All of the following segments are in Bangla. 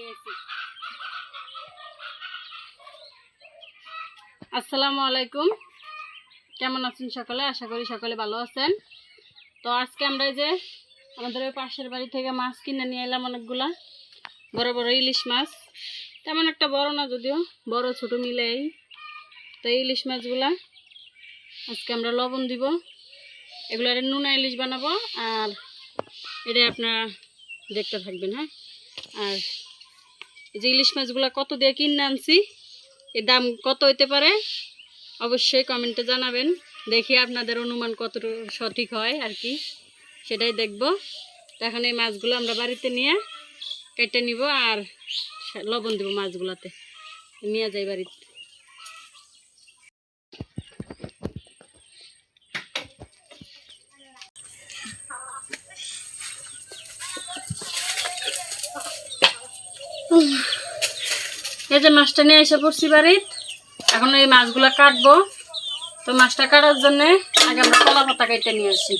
এসেছি আসসালামু আলাইকুম। কেমন আছেন সকলে? আশা করি সকলে ভালো আছেন। তো আজকে আমরা এই যে আমাদের ওই পাশের বাড়ি থেকে মাছ কিনে নিয়ে এলাম অনেকগুলা। বড় বড় ইলিশ মাছ। তেমন একটা বড় না যদিও, বড় ছোট মিলেই। তো এই ইলিশ মাছগুলা আজকে আমরা লবণ দিব। এগুলো নুনা ইলিশ বানাবো, আর এটা আপনারা দেখতে থাকবেন হ্যাঁ? আর যে ইলিশ মাছগুলো কত দিয়ে কিনে আনছি, এর দাম কত হইতে পারে? অবশ্যই কমেন্টে জানাবেন। দেখি আপনাদের অনুমান কত সঠিক হয় আর কি, সেটাই দেখব। এখন এই মাছগুলো আমরা বাড়িতে নিয়ে কেটে নিব আর লবণ দেবো মাছগুলোতে। নিয়ে যাই বাড়িতে। এই যে মাছটা নিয়ে এসে পড়ছি বাড়িত। এখন এই মাছগুলো কাটবো। তো মাছটা কাটার জন্যে আগে আমরা কলা পাতা কেটে নিয়ে আসি।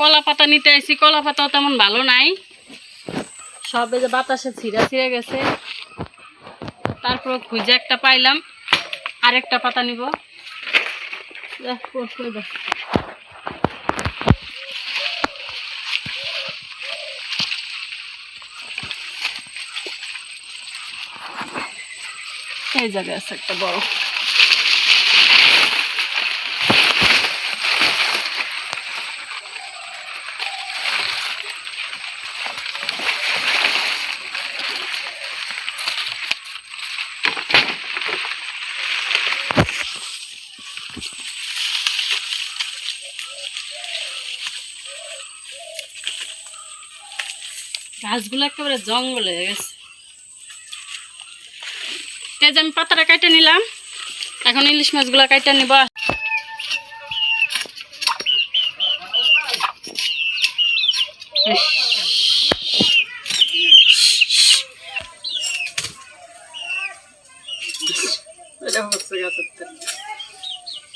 কলা পাতা নিতে আসি কলা পাতাও তেমন ভালো নাই। সবে যে বাতাসে ছিঁড়া ছিঁড়ে গেছে। তারপর খুঁজে একটা পাইলাম, আরেকটা পাতা নিব। এই জায়গায় আছে একটা বড়। গাছগুলো একেবারে জঙ্গল হয়ে গেছে। যে আমি পাতাটা কাটে নিলাম, এখন ইলিশ মাছগুলো কাটে নিব।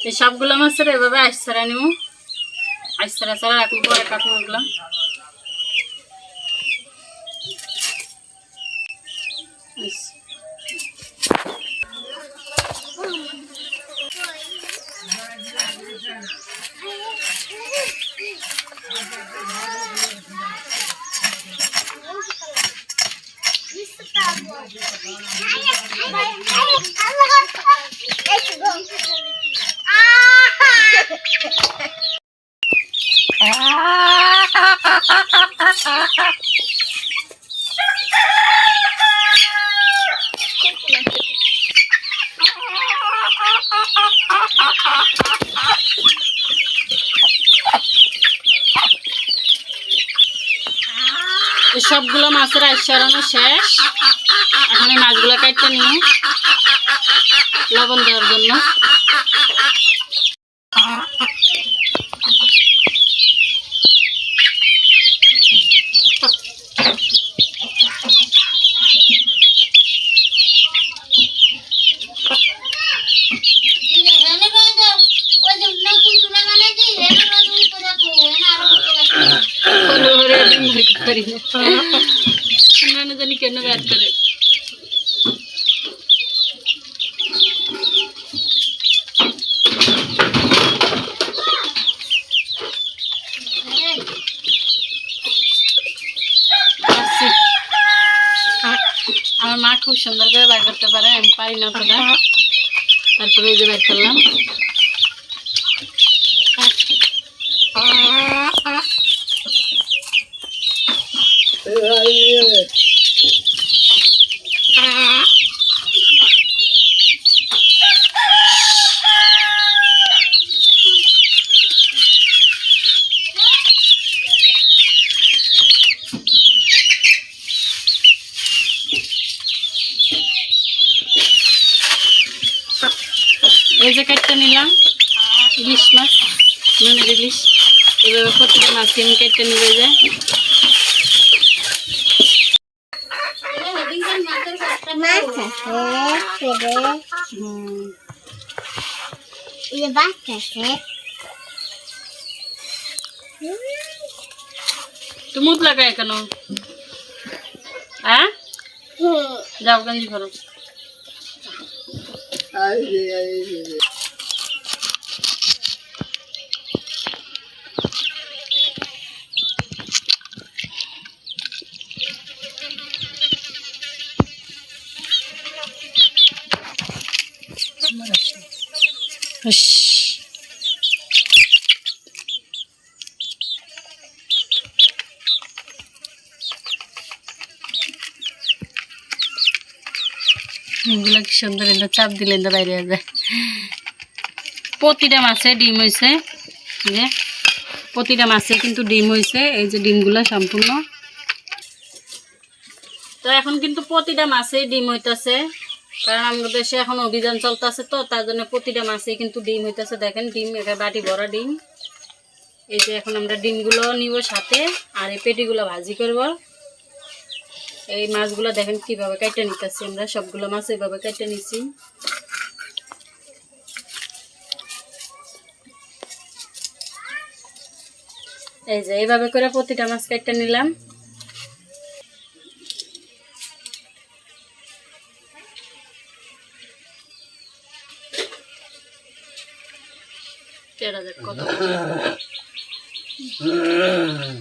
এই সবগুলো মাছের এভাবে আইসারা নিব আইসারা ছাড়া এখন পরে কাটবো সবগুলো মাছের আইস শেষ। এই মাছগুলো কাটতে নিয়ে লবণ দেওয়ার জন্য। কোনো ওরে একদম ভয় করি না। না না জানি কেন ব্যাট করে আসছি। আমার মা খুব সুন্দর করে বার করতে পারে আমি পারি না। তারপরে ওই যে বের করলাম মাছকে আমি কেটে নিবে যে মাছ আছে ছেলে হুম এই যে বাচ্চা তো মুখ লাগায় কেন? হ্যাঁ? যাও গঞ্জি করো সুন্দর চাপ দিলে প্রতিটা মাছে ডিম হয়েছে যে। প্রতিটা মাছে কিন্তু ডিম হয়েছে এই যে ডিমগুলো সম্পূর্ণ। তো এখন কিন্তু প্রতিটা মাছেই ডিম হইতাছে। কারণ আমাদের দেশে এখন অভিযান চলতেছে তো, তার জন্য প্রতিটা মাছেই কিন্তু ডিম হইতেছে। দেখেন, ডিম একটা বাটি ভরা ডিম। এই যে এখন আমরা ডিমগুলো নিব সাথে, আর এই পেটিগুলো ভাজি করব। এই মাছগুলো দেখেন কীভাবে কেটে নিতেছি আমরা, সবগুলো মাছ এইভাবে কেটে নিছি। এই যে এইভাবে করে প্রতিটা মাছ কেটে নিলাম। তেরা যাক কত হুম।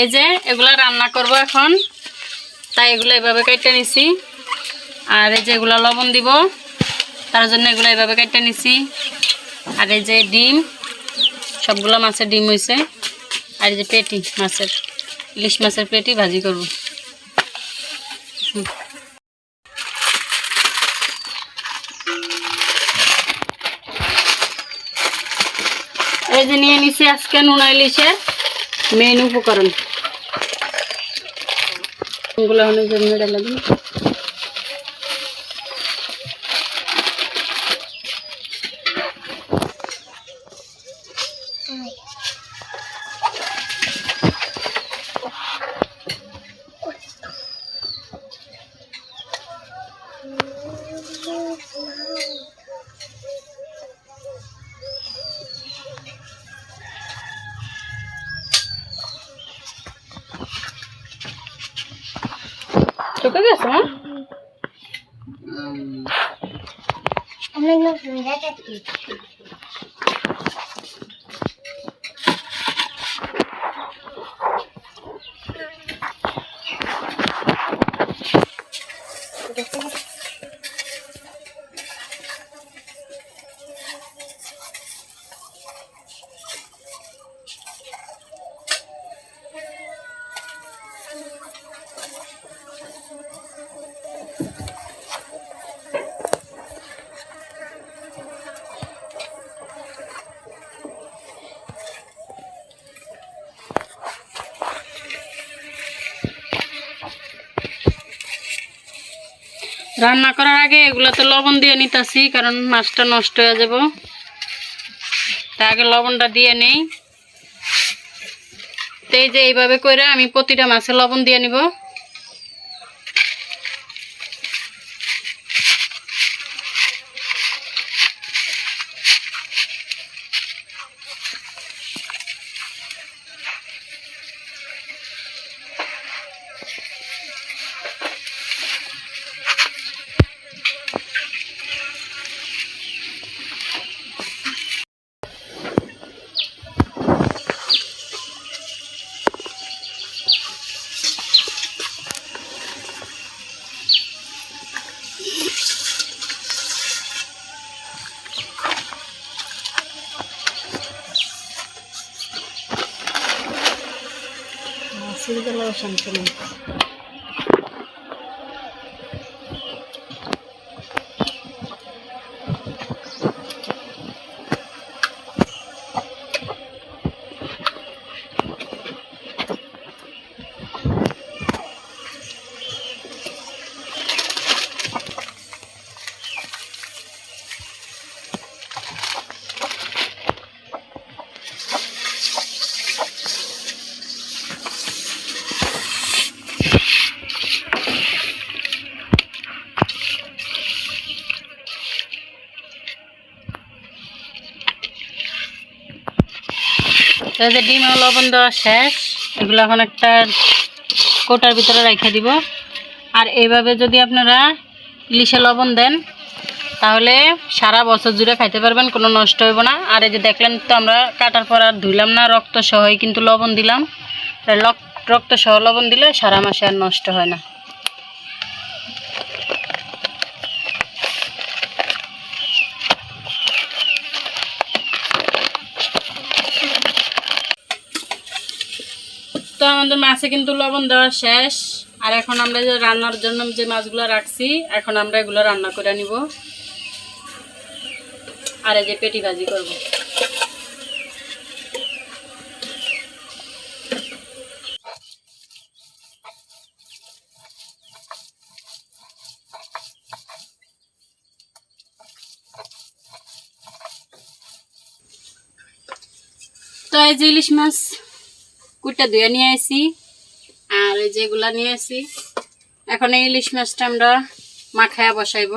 এই যে এগুলা রান্না করব এখন। তাই এগুলো এভাবে কেটে নিছি। আর এই যে এগুলো লবণ দিব। তার জন্য এগুলো এভাবে কেটে নিছি। আর এই যে ডিম, সবগুলো মাছের ডিম হয়েছে আর এই যে পেটি মাছের, ইলিশ মাছের পেটি ভাজি করব। এই যে নিয়ে নিছি আজকে নুনা ইলিশের মেন উপকরণ। এগুলো অনেক জন্য ডালা চোখে গেছে হ্যাঁ? আমি রান্না করার আগে এগুলোতে লবণ দিয়ে নিতেছি, কারণ মাছটা নষ্ট হয়ে যাব। তার আগে লবণটা দিয়ে নেই। তো এই যে এইভাবে করে আমি প্রতিটা মাছে লবণ দিয়ে নিব। சிறிதளவு சமைக்கணும் তো যে ডিম লবণ দেওয়া শেষ। এগুলো এখন একটা কোটার ভিতরে রেখে দিব। আর এইভাবে যদি আপনারা ইলিশে লবণ দেন, তাহলে সারা বছর জুড়ে খাইতে পারবেন, কোনো নষ্ট হইব না। আর এই যে দেখলেন তো, আমরা কাটার পর আর ধুইলাম না রক্ত সহই কিন্তু লবণ দিলাম। রক্ত সহ লবণ দিলে সারা মাসে আর নষ্ট হয় না তো আমাদের মাছে কিন্তু লবণ দেওয়া শেষ। আর এখন আমরা যে রান্নার জন্য যে মাছগুলো রাখছি, এখন আমরা এগুলো রান্না করে নিব। আর এই যে পেটি ভাজি করব। তো এই যে ইলিশ মাছ কুটা ধুয়ে নিয়ে আসি আর এই যেগুলা নিয়ে আসি এখন এই ইলিশ মাছটা আমরা মাখায়া বসাইব।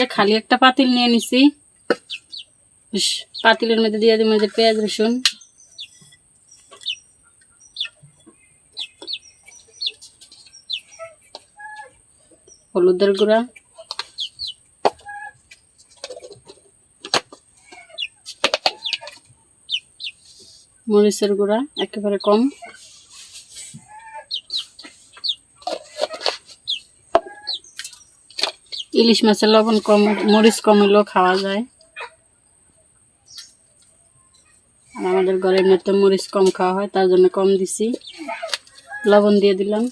যে খালি একটা পাতিল নিয়ে নিছি। পাতিলের মধ্যে দিয়ে দিব যে পেঁয়াজ, রসুন। হলুদের গুঁড়া। মরিচের গুঁড়া, একেবারে কম। ইলিশ মাছের লবণ কম, মরিচ কম হলেও খাওয়া যায়। আর আমাদের ঘরে মধ্যে মরিচ কম খাওয়া হয়, তার জন্য কম দিছি। লবণ দিয়ে দিলাম।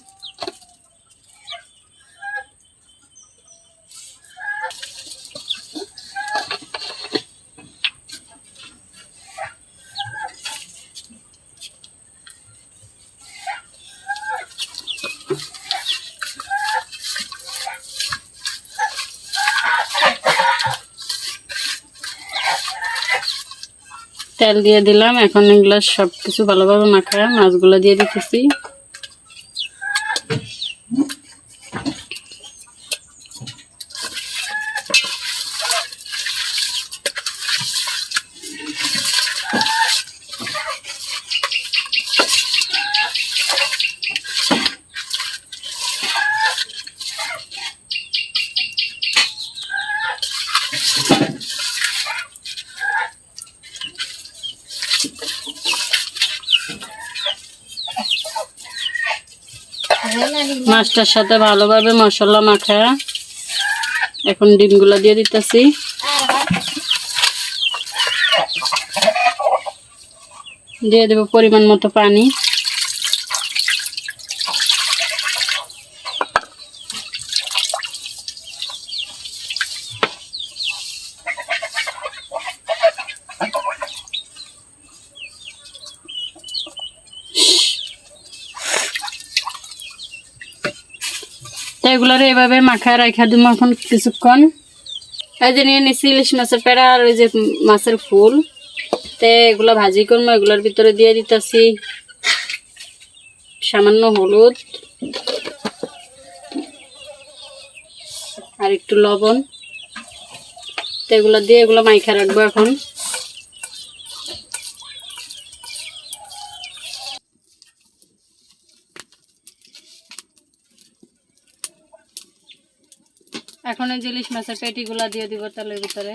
তেল দিয়ে দিলাম। এখন এগুলো সব কিছু ভালোভাবে মাখা মাছগুলো দিয়ে দিতেছি। মাছটার সাথে ভালোভাবে মশলা মাখা এখন ডিমগুলো দিয়ে দিতেছি। দিয়ে দেবো পরিমাণ মতো পানি। এগুলোর এভাবে মাখায় রাখা দিব এখন কিছুক্ষণ। এই যে নিয়ে নিচ্ছি ইলিশ মাছের পেড়া আর ওই যে মাছের ফুল। তে এগুলো ভাজি করব, এগুলোর ভিতরে দিয়ে দিতেছি। সামান্য হলুদ। আর একটু লবণ। তো এগুলো দিয়ে এগুলো মাইখা রাখব এখন। এখন এই ইলিশ মাছের পেটিগুলা দিয়ে দিব তেলের ভিতরে।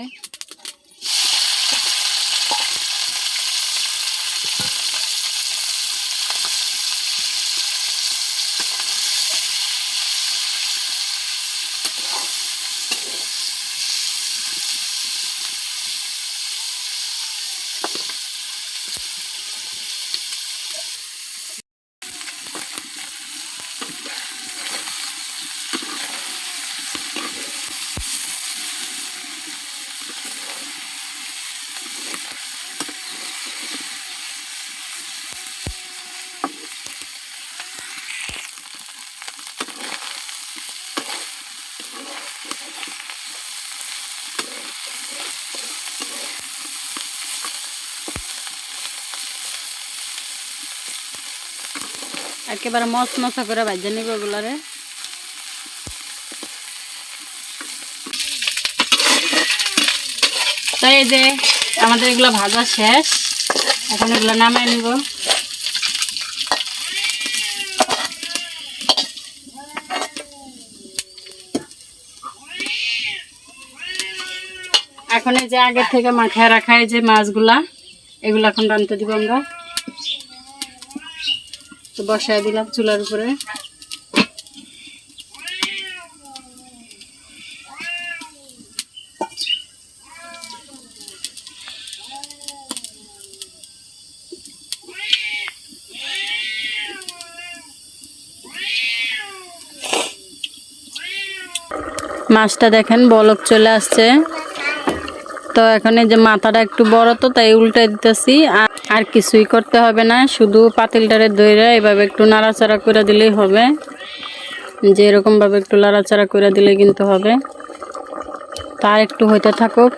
একেবারে মচ মচা করে ভাজা নিব এগুলারে। তো এই যে আমাদের এগুলো ভাজা শেষ, এখন এগুলো নামায় নিব। এখন এই যে আগে থেকে মাখায় রাখা এই যে মাছগুলা, এগুলো এখন রানতে দিব আমরা। তো বসায় দিলাম চুলার উপরে। মাছটা দেখেন, বলক চলে আসছে। তো এখন এই যে মাথাটা একটু বড় তো, তাই উল্টাই দিতেছি। আর আর কিছুই করতে হবে না, শুধু পাতিলটারে দইরা এভাবে একটু নাড়াচাড়া করে দিলেই হবে। যে এরকম ভাবে একটু নাড়াচাড়া করে দিলে কিন্তু হবে। তার একটু হইতে থাকুক।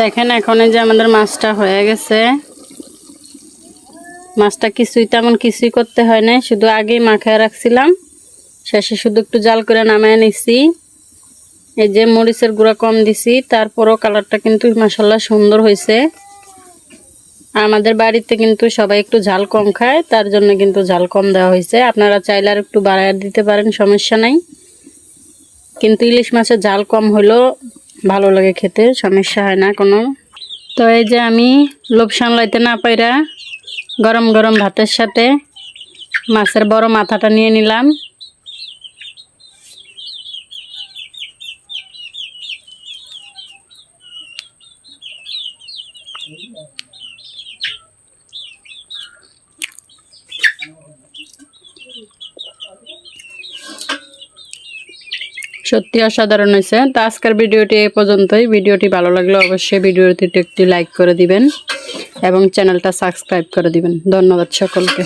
দেখেন এখন যে আমাদের মাছটা হয়ে গেছে। মাছটা কিছুই তেমন কিছুই করতে হয় না শুধু আগেই মাখায় রাখছিলাম। শেষে শুধু একটু জাল করে নামায় নিছি। এই যে মরিচের গুঁড়া কম দিছি, তারপরও কালারটা কিন্তু মাসাল্লাহ সুন্দর হয়েছে। আমাদের বাড়িতে কিন্তু সবাই একটু ঝাল কম খায়, তার জন্য কিন্তু ঝাল কম দেওয়া হয়েছে। আপনারা চাইলে আর একটু বাড়ায় দিতে পারেন, সমস্যা নাই। কিন্তু ইলিশ মাছের ঝাল কম হলেও ভালো লাগে খেতে, সমস্যা হয় না কোনো। তো এই যে আমি লোভ সামলাইতে না পাইরা গরম গরম ভাতের সাথে মাছের বড় মাথাটা নিয়ে নিলাম। সত্যি অসাধারণ হয়েছে। তো আজকের ভিডিওটি এ পর্যন্তই। ভিডিওটি ভালো লাগলে অবশ্যই ভিডিওটি একটি লাইক করে দিবেন এবং চ্যানেলটা সাবস্ক্রাইব করে দিবেন। ধন্যবাদ সকলকে।